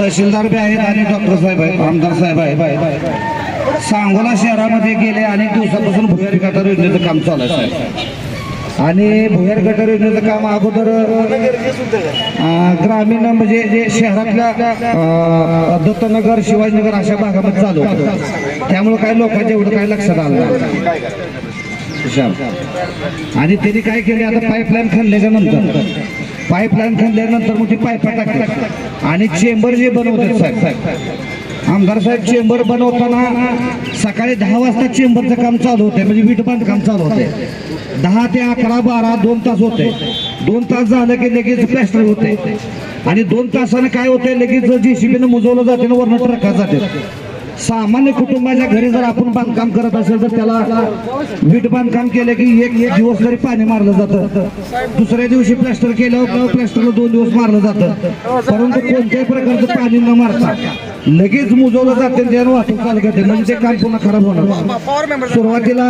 तहसीलदार बी आहेत आणि डॉक्टर साहेब आहेत आमदार साहेब आहेत. सांगोला शहरामध्ये गेले अनेक दिवसापासून भुयारी गटार योजनेचं काम चालू आहे साहेब. आणि भुयार गटार योजनेचं काम अगोदर ग्रामीण म्हणजे जे शहरातल्या दत्तनगर शिवाजीनगर अशा भागामध्ये चालू होतं. त्यामुळे काही लोकांच्या एवढं काही लक्षात आलं आणि त्यांनी काय केले? आता पाईपलाईन खणल्याच्या नंतर. पाईपलाईन खणल्यानंतर मग ती पायपा टाकतात. आणि चेंबर जे बनवतात साहेब. आमदार साहेब चेंबर बनवताना सकाळी दहा वाजता चेंबरचं काम चालू होते म्हणजे वीट बांधकाम चालू होते दहा ते अकरा बारा दोन तास होते दोन तास झालं की लगेच प्लॅस्टर होते आणि दोन तासानं काय होतंय लगेच जेसीबीनं मुजवलं जाते ना वरनं ट्रकात जाते सामान्य कुटुंबाच्या घरी जर आपण बांधकाम करत असेल तर त्याला वीट बांधकाम केलं की एक एक दिवस तरी पाणी मारलं जातं. दुसऱ्या दिवशी प्लॅस्टर केल्यावर प्लॅस्टरला दोन दिवस मारलं जातं. परंतु कोणत्याही प्रकारचं पाणी न मारता लगेच मुजवलं जाते त्यानं वाहतूक चालू करते. म्हणजे ते काम पुन्हा खराब होणार. सुरुवातीला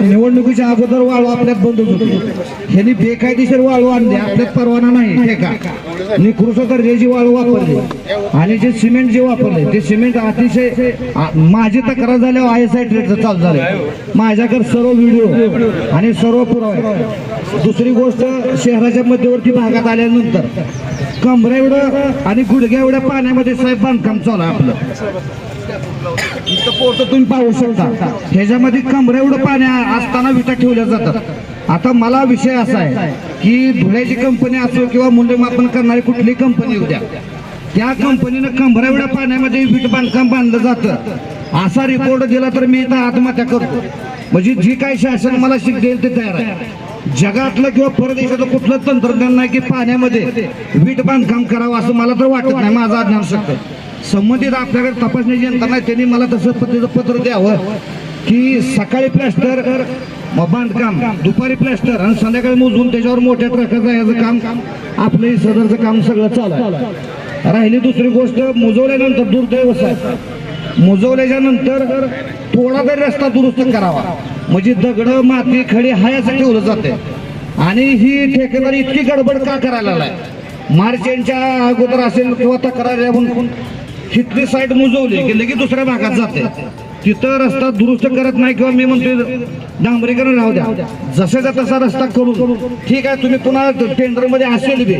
निवडणुकीच्या अगोदर वाळू आपल्यात बंद होती ह्यांनी बेकायदेशीर वाळू आणली. आपल्यात परवाना नाही. ठेका निकृष्ट दर्जाची वाळू वापरली. आणि जे सिमेंट जे वापरले ते सिमेंट अतिशय माझी तक्रार झाल्यावर आय एस आय ट्रेडचं चालू झालं माझ्याकडे सर्व व्हिडिओ आणि सर्व पुरावे. दुसरी गोष्ट शहराच्या मध्यवर्ती भागात आल्यानंतर कमरा एवढं आणि गुडघ्या एवढ्या पाण्यामध्ये साहेब बांधकाम चालू आहे आपलं. इथं तुम्ही पाहू शकता. ह्याच्यामध्ये कमरे एवढं पाणी असताना विटा ठेवल्या जातात. आता मला विषय असा आहे की धुळ्याची कंपनी असो किंवा मूल्यमापन करणारी कुठली कंपनी येऊ द्या. त्या कंपनीनं कंभरा एवढ्या पाण्यामध्ये वीट बांधकाम बांधलं जातं. असा रिपोर्ट दिला तर मी इथं आत्महत्या करतो. म्हणजे जी काय शासन मला शिक ते तयार आहे. जगातलं किंवा परदेशातलं कुठलं तंत्रज्ञान नाही की पाण्यामध्ये वीट बांधकाम करावं असं मला तर वाटत नाही. माझं अज्ञान शकतं संबंधित आपल्याकडे तपासण्याची यंत्रणा नाही त्यांनी मला तसं पद्धतीचं पत्र द्यावं की सकाळी प्लॅस्टर मग बांधकाम दुपारी प्लॅस्टर आणि संध्याकाळी मोजून त्याच्यावर मोठ्या ट्रकाचं याचं काम आपलंही सदरचं काम सगळं चालू आहे. राहिली दुसरी गोष्ट मुजवल्यानंतर दुर्दैव साहेब मुजवल्याच्या नंतर थोडा तरी रस्ता दुरुस्त करावा. म्हणजे दगड माती खडी हायाचं ठेवलं जाते आणि ही ठेकेदारी इतकी गडबड का करायला लागलाय? मार्च यांच्या अगोदर असेल किंवा तक्रार म्हणून. साईड मुजवली की लगेच दुसऱ्या भागात जाते. तिथं रस्ता दुरुस्त करत नाही किंवा मी म्हणतोय डांबरीकरण राहू द्या. जसाचा तसा रस्ता करून ठीक आहे तुम्ही पुन्हा टेंडरमध्ये असेल बी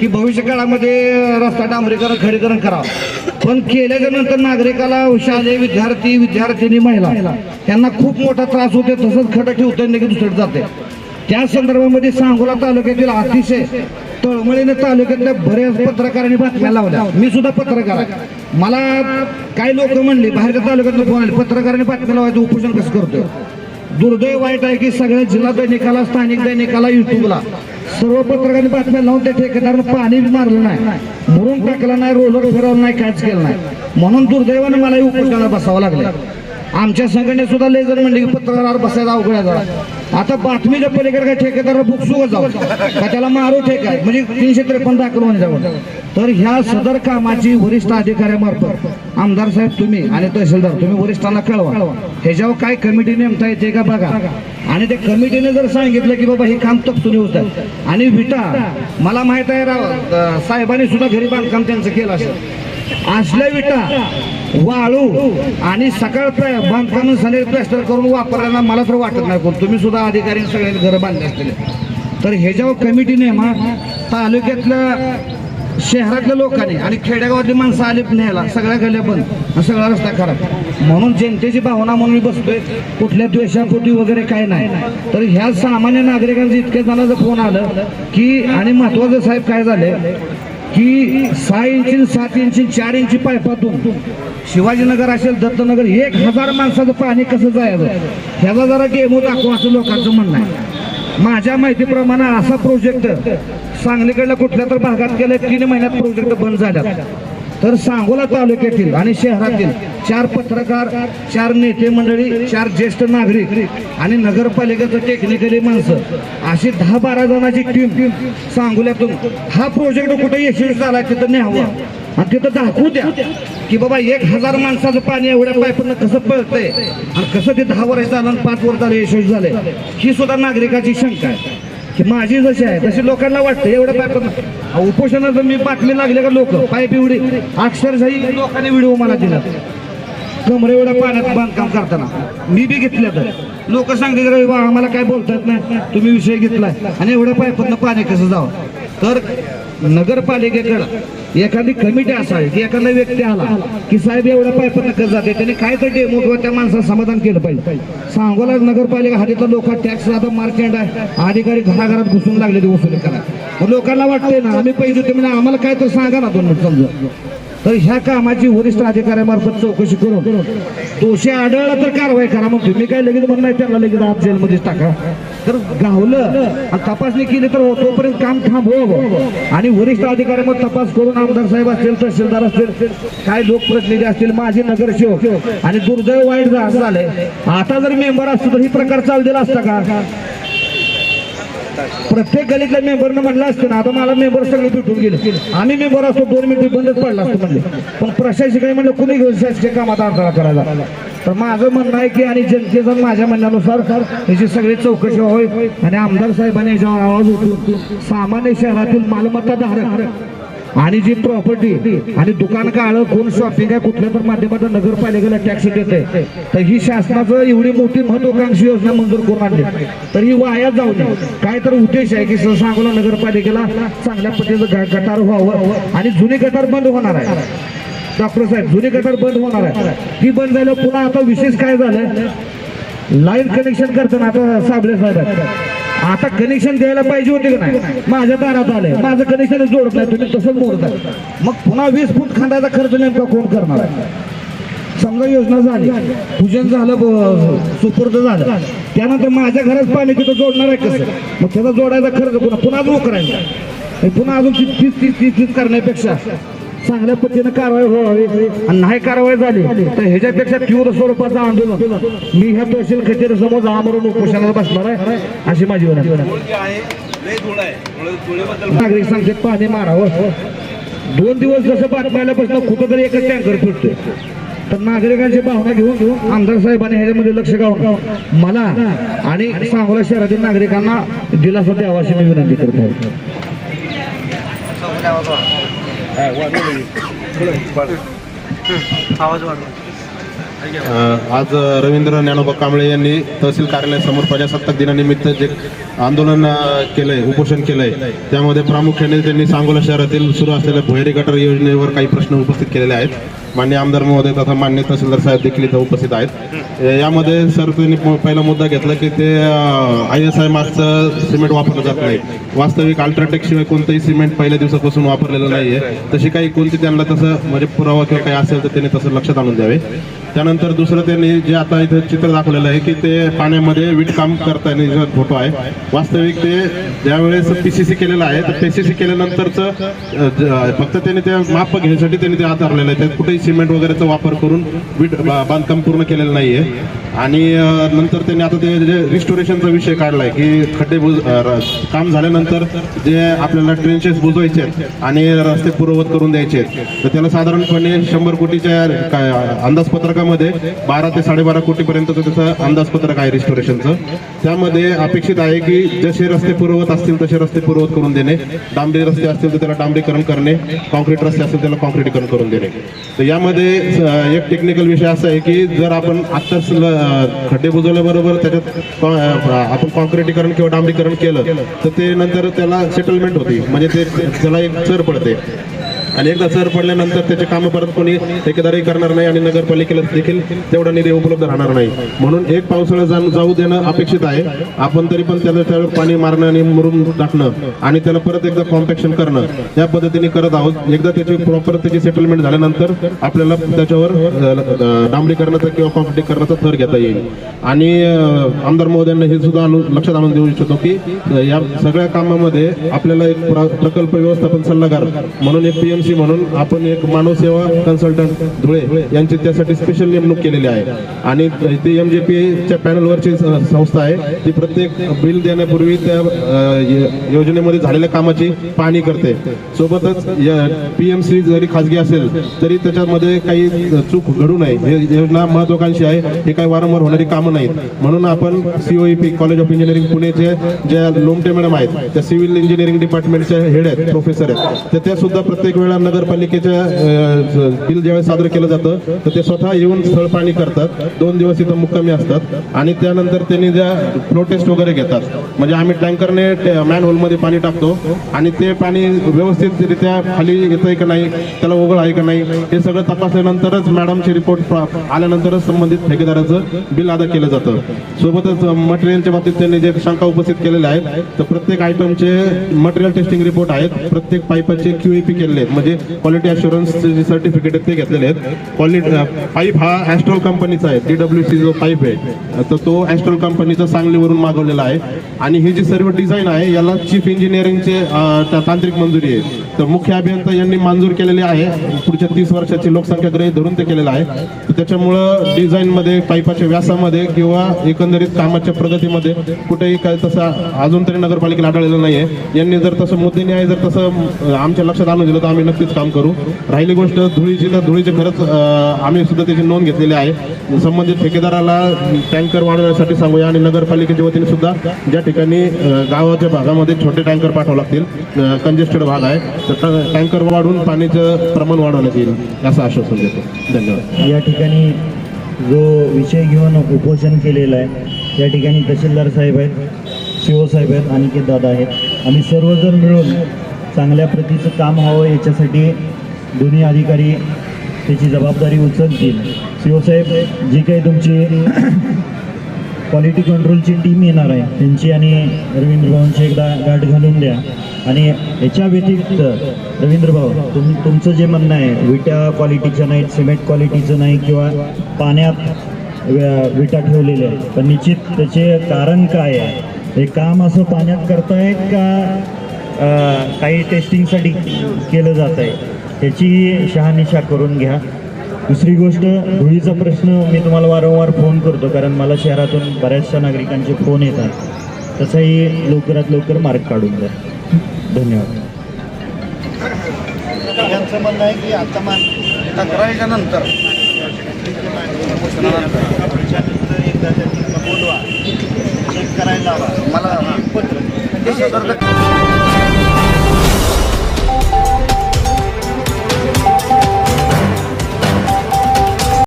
की भविष्य काळामध्ये रस्ता डांबरीकरण खडीकरण करावं. पण केल्याच्यानंतर नागरिकाला शालेय विद्यार्थी विद्यार्थिनी महिला त्यांना खूप मोठा त्रास होते तसंच खडं ठेवतं लगेच दुसरं जाते त्या संदर्भामध्ये सांगोला तालुक्यातील अतिशय तळमळीने तालुक्यातल्या बऱ्याच पत्रकारांनी बातम्या लावल्या. मी सुद्धा पत्रकार मला काही लोक म्हणले बाहेरच्या तालुक्यातलं फोन आले? पत्रकारांनी बातम्या लावायचं उपोषण कसं करतो दुर्दैव वाईट आहे की सगळ्या जिल्हा दैनिकाला स्थानिक दैनिकाला युट्यूबला सर्व पत्रकारांनी बातम्या लावून त्या ठेकेदारानं पाणी बी मारलं नाही. मुरुम टाकलं नाही रोलर फिरवलं नाही काहीच केलं नाही. म्हणून दुर्दैवानं मला उपोषणाला बसावं लागलं आमच्या संघटनेत सुद्धा लय जण म्हणले की पत्रकारावर बसायला अवघड आहे जरा. आता बातमीच्या पलीकडे काय ठेकेदार बुक जाऊ. का त्याला मारू ठेका आहे? म्हणजे तीनशे त्रेपन्न दाखल होण्याच्या तर ह्या सदर कामाची वरिष्ठ अधिकाऱ्यामार्फत आमदार साहेब तुम्ही आणि तहसीलदार तुम्ही वरिष्ठांना कळवा. ह्याच्यावर काय कमिटी नेमता येते का बघा. आणि ते कमिटीने जर सांगितलं की बाबा हे काम तपसून होत आणि विटा मला माहीत आहे राव साहेबांनी सुद्धा घरी बांधकाम त्यांचं केलं असेल. असल्या विटा वाळू आणि सकाळ बांधकाम सनेर प्लॅस्टर करून वापरायला मला तर वाटत नाही कोण. तुम्ही सुद्धा अधिकारी सगळ्यांनी घरं बांधले असतील. तर ह्याच्यावर कमिटी नेमा तालुक्यातल्या शहरातल्या लोकांनी आणि खेडेगावातली माणसं आली न्यायला सगळ्या गल्या बंद. सगळा रस्ता खराब. म्हणून जनतेची भावना म्हणून मी बसतोय कुठल्या द्वेषापोटी वगैरे काय नाही. तर ह्या सामान्य नागरिकांचं इतक्या जणांचं फोन आलं की आणि महत्वाचं साहेब काय झालं? की सहा इंची सात इंची चार इंची पायपातून शिवाजीनगर असेल दत्तनगर एक हजार माणसाचं पाणी कसं जायचं? ह्याचा जरा डेमो दाखवा असं लोकांचं म्हणणं आहे. माझ्या माहितीप्रमाणे असा प्रोजेक्ट सांगलीकडल्या कुठल्या तर भागात गेल्या तीन महिन्यात प्रोजेक्ट बंद झाल्यात. तर सांगोला तालुक्यातील आणि शहरातील चार पत्रकार चार नेते मंडळी चार ज्येष्ठ नागरिक आणि नगरपालिकेचं टेक्निकली माणसं अशी दहा बारा जणांची टीम सांगोल्यातून हा प्रोजेक्ट कुठे यशस्वी झाला तिथं न्यावं. आणि तिथं दाखवू द्या की बाबा एक हजार माणसाचं पाणी एवढ्या पाईपनं कसं पळतंय आणि कसं ते दहा वर्ष झालं आणि पाच वर्ष झालं यशस्वी झालंय. ही सुद्धा नागरिकाची शंका आहे. की माझी जशी आहे तशी लोकांना वाटतं एवढं पाय उपोषणाचं मी बातमी लागले का लोक? पाईप एवढी अक्षरशाही लोकांनी व्हिडिओ मला दिला. कमरे एवढ्या पाण्यात बांधकाम करताना. मी बी घेतल्या तर. लोक सांगते "अरे वा, आम्हाला काय बोलतात नाही? तुम्ही विषय घेतलाय. आणि एवढ्या पाईपातनं पाणी कसं जावं? तर नगरपालिकेकडं एखादी कमिटी असावी की एखादा व्यक्ती आला की साहेब एवढ्या पाईपातनं कसं जाते त्याने काय तर डेमो किंवा त्या माणसाचं समाधान केलं पाहिजे. सांगोला नगरपालिका हातीतला लोक टॅक्स आता मार्केट आहे. अधिकारी घराघरात घुसून लागले ते वसुली करा मग लोकांना वाटतंय ना आम्ही पैसे देतो म्हणजे आम्हाला काय तर सांगा ना दोन मिनिट समजा तर ह्या कामाची वरिष्ठ अधिकाऱ्यामार्फत चौकशी करून दोषी आढळला तर कारवाई करा मग तुम्ही काय लगेच म्हणणार त्यांना लगेच आत जेलमध्येच टाका. तर गावलं आणि तपासणी केली तर तोपर्यंत काम थांबव. आणि वरिष्ठ अधिकारी मग तपास करून आमदार साहेब असतील तहसीलदार असतील काय लोकप्रतिनिधी असतील माझे नगरसेवक आणि दुर्दैव वाईट झालंय आता जर मेंबर असतो तर ही प्रकार चालू दिला असता का? प्रत्येक गलीतल्या मेंबरनं म्हणलं असतं ना आता मला मेंबर सगळे भेटून गेले. आम्ही मेंबर असतो दोन मिनिट बंदच पडला असतो म्हणले. पण प्रशासकाने म्हणलं कुणी घेऊन शासकीय कामात अडथळा करायला? तर माझं म्हणणं आहे की आणि जनतेचं माझ्या म्हणण्यानुसार याची सगळी चौकशी व्हावी. आणि आमदार साहेबांनी याच्यावर आवाज उठून सामान्य शहरातील मालमत्ता धारक आणि जी प्रॉपर्टी आणि दुकान काळ कोण शॉपिंग आहे कुठल्या पण माध्यमातून नगरपालिकेला टॅक्स देते तर ही शासनाचं एवढी मोठी महत्वाकांक्षी योजना मंजूर करून आणली. तर ही वाया जाऊ नये काय तर उद्देश आहे की सांगोला नगरपालिकेला चांगल्या पद्धतीचं ग- गटार व्हावं आणि जुनी गटार बंद होणार आहे. डॉक्टर साहेब जुनी गटार बंद होणार आहे. ती बंद झालं पुन्हा आता विशेष काय झालं लाईन कनेक्शन करताना आता साबळे साहेब आता कनेक्शन द्यायला पाहिजे होते का नाही? माझ्या दारात आलंय. माझं कनेक्शन जोडत नाही. तुम्ही तसंच मोडत मग पुन्हा वीस फूट खांडायचा खर्च नेमका कोण करणार आहे? समजा योजना झाली. पूजन झालं ब- सुपूर्द झालं. त्यानंतर माझ्या घरात पाणी तिथं जोडणार आहे कसं? मग त्याचा जोडायचा खर्च पुन्हा पुन्हा अजून करायचा पुन्हा अजून तीस तीस तीस तीस करण्यापेक्षा चांगल्या पद्धतीनं कारवाई व्हावी. आणि नाही कारवाई झाली तर ह्याच्यापेक्षा तीव्र स्वरूपाचं आंदोलन. मी ह्या तहसील कचेरी आमरण उपोषणाला बसणार आहे अशी माझी विनंती. नागरिक सांगतात पाणी मारावं. दोन दिवस जसं बातम्यापासून कुठंतरी एकच टँकर फिरतोय. तर नागरिकांची भावना घेऊन घेऊन आमदार साहेबांनी ह्याच्यामध्ये लक्ष घालून मला आणि सांगोला शहरातील नागरिकांना दिलासा द्यावा अशी मी विनंती करतो. आज रवींद्र ज्ञानोबा कांबळे यांनी तहसील कार्यालयासमोर प्रजासत्ताक दिनानिमित्त जे आंदोलन केलंय उपोषण केलंय त्यामध्ये प्रामुख्याने त्यांनी सांगोला शहरातील सुरू असलेल्या भुयारी गटार योजनेवर काही प्रश्न उपस्थित केलेले आहेत. मान्य आमदार महोदय तथा मान्य तहसीलदार साहेब देखील इथं उपस्थित आहेत. यामध्ये सर त्यांनी प- पहिला मुद्दा घेतला की ते आय एस आय मार्कचं सिमेंट वापरलं जात नाही. वास्तविक अल्ट्राटेक शिवाय कोणतंही सिमेंट पहिल्या दिवसापासून वापरलेलं नाही आहे तशी काही कोणती त्यांना तसं म्हणजे पुरावा किंवा काही असेल तर त्यांनी तसं लक्षात आणून द्यावे. त्यानंतर दुसरं त्यांनी जे आता इथं चित्र दाखवलेलं आहे की ते पाण्यामध्ये विटकाम करताना फोटो आहे. वास्तविक ते ज्यावेळेस पी सी सी केलेलं आहे तर पी केल्यानंतरचं सी ज- फक्त त्यांनी ते माप घेण्यासाठी त्यांनी ते आधारलेलं आहे. त्यात कुठेही सिमेंट वगैरेचा वापर करून वीट बा- बांधकाम पूर्ण केलेलं नाहीये. आणि नंतर त्यांनी आता ते जे रिस्टोरेशनचा विषय काढलाय की खड्डे बुज र- काम झाल्यानंतर जे आपल्याला ट्रेनचेस बुजवायचे आहेत आणि रस्ते पूर्ववत करून द्यायचे आहेत तर त्याला साधारणपणे शंभर कोटीच्या अंदाजपत्रकामध्ये बारा ते साडेबारा कोटीपर्यंतचं त्याचं अंदाजपत्रक आहे रिस्टोरेशनचं त्यामध्ये अपेक्षित आहे की जसे रस्ते पूर्ववत असतील तसे रस्ते पूर्ववत करून देणे. डांबरी रस्ते असतील तर त्याला डांबरीकरण करणे. कॉन्क्रीट रस्ते असतील त्याला कॉन्क्रीटीकरण करून देणे. तर यामध्ये एक टेक्निकल विषय असा आहे की जर आपण आत्ताच खड्डे बुजवल्याबरोबर त्याच्यात आपण कॉन्क्रिटीकरण किंवा डांबरीकरण केलं तर ते नंतर त्याला सेटलमेंट होते. म्हणजे ते त्याला एक चर पडते. आणि एकदा सर पडल्यानंतर त्याचे कामं परत कोणी ठेकेदारही करणार नाही आणि नगरपालिकेला देखील तेवढा निधी उपलब्ध राहणार नाही. म्हणून एक पावसाळा जाऊन जाऊ देणं अपेक्षित आहे. आपण तरी पण त्याला त्यावर पाणी मारणं आणि मुरून टाकणं आणि त्याला परत एकदा कॉम्पॅक्शन करणं या पद्धतीने करत आहोत. एकदा त्याची प्रॉपर त्याची सेटलमेंट झाल्यानंतर आपल्याला त्याच्यावर डांबरीकरणाचा किंवा कॉन्क्रीटीकरणाचा थर घेता येईल. आणि आमदार महोदयांना हे सुद्धा आणून लक्षात आणून देऊ इच्छितो की या सगळ्या कामामध्ये आपल्याला एक प्रकल्प व्यवस्थापन सल्लागार म्हणून एक पीएम एजन्सी म्हणून आपण एक मानव सेवा कन्सल्टंट धुळे यांची त्यासाठी स्पेशल नेमणूक केलेली आहे. आणि ते एम जे पीच्या पॅनलवरची संस्था आहे. ती प्रत्येक बिल देण्यापूर्वी त्या योजनेमध्ये झालेल्या कामाची पाहणी करते. सोबतच पी एम सी जरी खाजगी असेल तरी त्याच्यामध्ये काही चूक घडू नये. हे योजना महत्वाकांक्षी आहे. हे काही वारंवार होणारी कामं नाहीत. म्हणून आपण सीओईपी कॉलेज ऑफ इंजिनिअरिंग पुणेचे ज्या लोमटे मॅडम आहेत त्या सिव्हिल इंजिनिअरिंग डिपार्टमेंटच्या हेड आहेत प्रोफेसर आहेत तर त्या सुद्धा प्रत्येक वेळा नगरपालिकेच्या बिल ज्यावेळेस सादर केलं जातं तर ते स्वतः येऊन स्थळ पाणी करतात. दोन दिवस इथं मुक्कामी असतात. आणि त्यानंतर त्यांनी ज्या फ्लो टेस्ट वगैरे घेतात म्हणजे आम्ही टँकरने मॅन होलमध्ये पाणी टाकतो आणि ते पाणी व्यवस्थितरित्या खाली येतंय का नाही त्याला ओघळ आहे का नाही हे सगळं तपासल्यानंतरच मॅडमचे रिपोर्ट आल्यानंतरच संबंधित ठेकेदाराचं बिल अदा केलं जातं. सोबतच मटेरियलच्या बाबतीत त्यांनी जे शंका उपस्थित केलेल्या आहेत तर प्रत्येक आयटमचे मटेरियल टेस्टिंग रिपोर्ट आहेत. प्रत्येक पाईपाचे क्यूएपी केलेले आहेत. म्हणजे क्वालिटी अशुरन्सचे जे सर्टिफिकेट आहेत ते घेतलेले आहेत. क्वालिटी पाईप हा ॲस्ट्रोल कंपनीचा आहे. डी डब्ल्यू सी जो पाईप आहे तर तो ॲस्ट्रोल कंपनीचा सांगलीवरून मागवलेला आहे. आणि हे जी सर्व डिझाईन आहे याला चीफ इंजिनिअरिंगचे तांत्रिक मंजुरी आहे. तर मुख्य अभियंता यांनी मंजूर केलेली आहे. पुढच्या तीस वर्षाची लोकसंख्या गृहीत धरून ते केलेलं आहे. तर त्याच्यामुळं डिझाईनमध्ये पाईपाच्या व्यासामध्ये किंवा एकंदरीत कामाच्या प्रगतीमध्ये कुठेही काय तसं अजून तरी नगरपालिकेला आढळलेलं नाही आहे यांनी जर तसं मुद्दे आहे जर तसं आमच्या लक्षात आणून दिलं तर आम्ही नक्कीच काम करू. राहिली गोष्ट धुळीची तर धुळीचे खरंच आम्ही सुद्धा त्याची नोंद घेतलेली आहे. संबंधित ठेकेदाराला टँकर वाढवण्यासाठी सांगूया आणि नगरपालिकेच्या वतीने सुद्धा ज्या ठिकाणी गावाच्या भागामध्ये छोटे टँकर पाठवावे लागतील कंजेस्टेड भाग आहे तर ट- टँकर वाढवून पाण्याचं प्रमाण वाढवण्यात येईल असं आश्वासन देतो. धन्यवाद. या ठिकाणी जो विषय घेऊन उपोषण केलेलं आहे या ठिकाणी तहसीलदार साहेब आहेत शिव साहेब आहेत आणखी दादा आहेत. आम्ही सर्वजण मिळून चांगल्या प्रतीचं काम व्हावं याच्यासाठी दोन्ही अधिकारी त्याची जबाबदारी उचलतील. शिवसाहेब जी काही तुमची क्वालिटी कंट्रोलची टीम येणार आहे त्यांची आणि रवींद्र भाऊंची एकदा गाठ घालून द्या. आणि याच्या व्यतिरिक्त रवींद्र भाऊ तुम तुमचं जे म्हणणं आहे विटा क्वालिटीचं नाहीत सिमेंट क्वालिटीचं नाही किंवा पाण्यात विटा ठेवलेल्या आहेत पण निश्चित त्याचे कारण काय आहे? हे काम असं पाण्यात करतायत का काही टेस्टिंगसाठी केलं जात आहे. ह्याची शहानिशा करून घ्या. दुसरी गोष्ट धुळीचा प्रश्न मी तुम्हाला वारंवार फोन करतो कारण मला शहरातून बऱ्याचशा नागरिकांचे फोन येतात. तसाही लवकरात लवकर मार्ग काढून द्या. धन्यवाद. यांचं म्हणणं आहे की आता मान तक्रारीच्या नंतर. एकदा बोलवा चेक करायला लावा मला पत्र